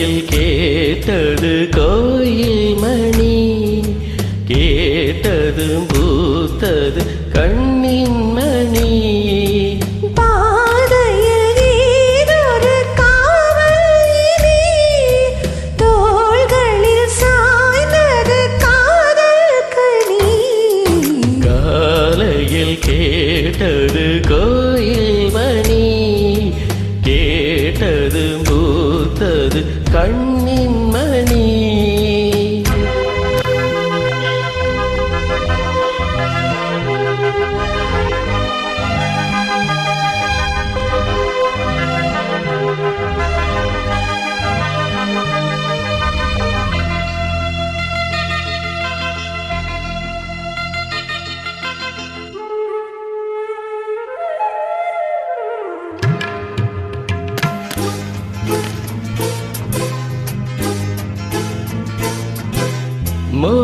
காலையில் கேட்டது கோயில் மணி கேட்டதும் பூத்தது கண் பூத்தது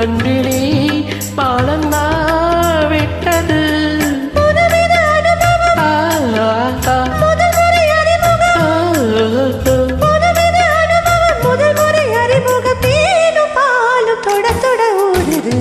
தொட பாலந்தா விட்டது.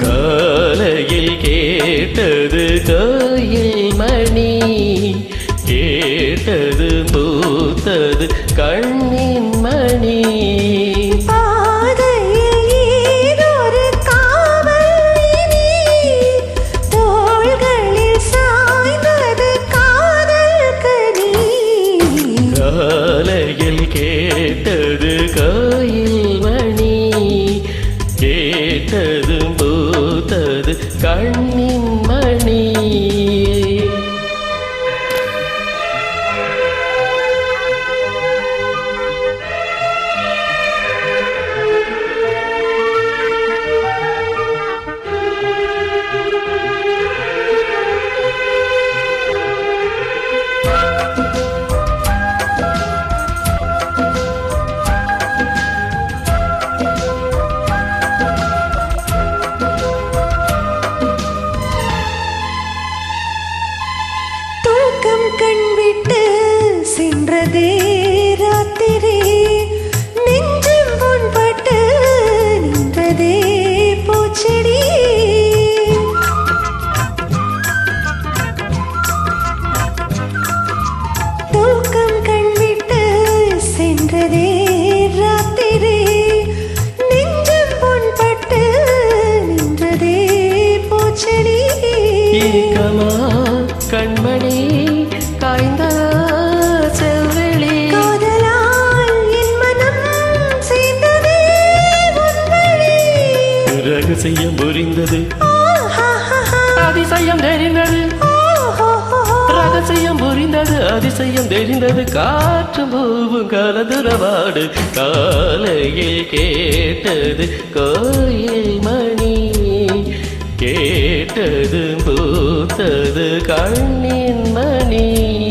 காலையில் கேட்டது கோயில் மணி. கேட்டது பூத்தது கண்ணின் மணி. கேட்டதும் பூத்தது கண்ணி புரிந்தது அதிசயம் தெரிந்தது. ரகசியம் புரிந்தது. அதிசயம் தெரிந்தது. காற்று பூவும் கலதுரவாடு காலையில் கேட்டது கோயில் மணி. கேட்டது பூத்தது கண்ணின் மணி.